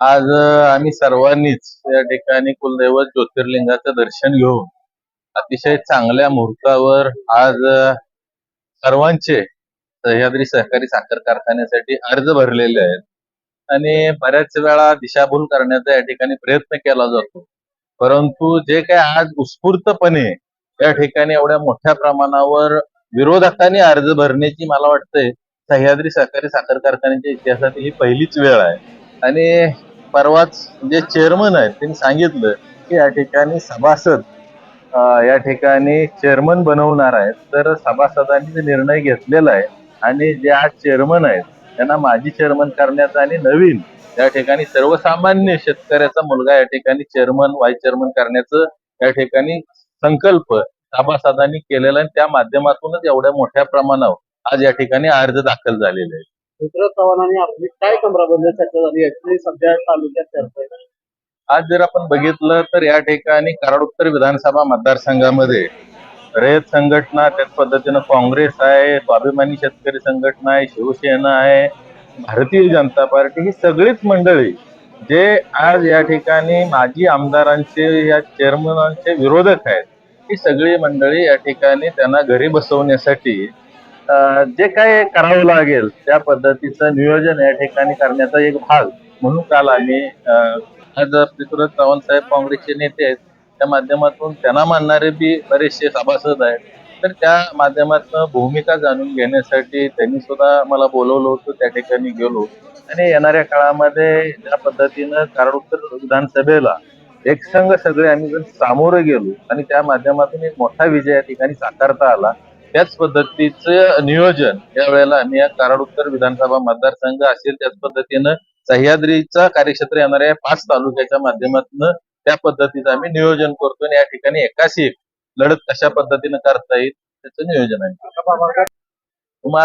आज आम्ही सर्वांनीच या ठिकाणी कुलदैवत ज्योतिर्लिंगाचं दर्शन घेऊन अतिशय चांगल्या मुहूर्तावर आज सर्वांचे सह्याद्री सहकारी साखर कारखान्यासाठी अर्ज भरलेले आहेत. आणि बऱ्याच वेळा दिशाभूल करण्याचा या ठिकाणी प्रयत्न केला जातो. परंतु जे काय आज उत्स्फूर्तपणे या ठिकाणी एवढ्या मोठ्या प्रमाणावर विरोधकांनी अर्ज भरण्याची मला वाटतंय सह्याद्री सहकारी साखर कारखान्याच्या इतिहासात ही पहिलीच वेळ आहे. आणि परवाच जे चेअरमन आहेत त्यांनी सांगितलं की या ठिकाणी सभासद या ठिकाणी चेअरमन बनवणार आहेत. तर सभासदांनी निर्णय घेतलेला आहे आणि जे आज चेअरमन आहेत त्यांना माजी चेअरमन करण्याचा आणि नवीन या ठिकाणी सर्वसामान्य शेतकऱ्याचा मुलगा या ठिकाणी चेअरमन व्हाईस चेअरमन करण्याचं या ठिकाणी संकल्प सभासदांनी केलेला आहे. त्या माध्यमातूनच एवढ्या मोठ्या प्रमाणावर आज या ठिकाणी अर्ज दाखल झालेले आहेत. रुद्र चव्हाणांनी आपली काय कमराबंद चर्चा झाली याची सध्या तालुक्यात चर्चा आहे. आज जर आपण बघितलं तर या ठिकाणी कराड उत्तर विधानसभा मतदारसंघामध्ये रयत संघटना त्याच पद्धतीनं काँग्रेस आहे स्वाभिमानी शेतकरी संघटना आहे शिवसेना आहे भारतीय जनता पार्टी ही सगळीच मंडळी जे आज या ठिकाणी माजी आमदारांचे या चेअरमनांचे विरोधक आहेत ही सगळी मंडळी या ठिकाणी त्यांना घरी बसवण्यासाठी जे काय करावं लागेल त्या पद्धतीचं नियोजन या ठिकाणी करण्याचा एक भाग म्हणून काल आम्ही अं, आज पृथ्वीराज चव्हाण साहेब काँग्रेसचे नेते आहेत त्या माध्यमातून त्यांना मानणारे बी बरेचसे सभासद आहेत. तर त्या माध्यमातून भूमिका जाणून घेण्यासाठी त्यांनी सुद्धा मला बोलवलं होतं त्या ठिकाणी गेलो. आणि येणाऱ्या काळामध्ये ज्या पद्धतीनं कराड विधानसभेला विधानसभेला एकसंघ सगळे आम्ही जर सामोरं गेलो आणि त्या माध्यमातून एक मोठा विजय या ठिकाणी साकारता आला त्याच पद्धतीचं नियोजन या वेळेला आम्ही या कराड उत्तर विधानसभा मतदारसंघ असेल त्याच पद्धतीनं सह्याद्रीचा कार्यक्षेत्र येणाऱ्या पाच तालुक्याच्या माध्यमातून त्या पद्धतीचं आम्ही नियोजन करतो आणि या ठिकाणी एकाशी एक लढत कशा पद्धतीनं करता येईल त्याचं नियोजन आहे. तुम्हाला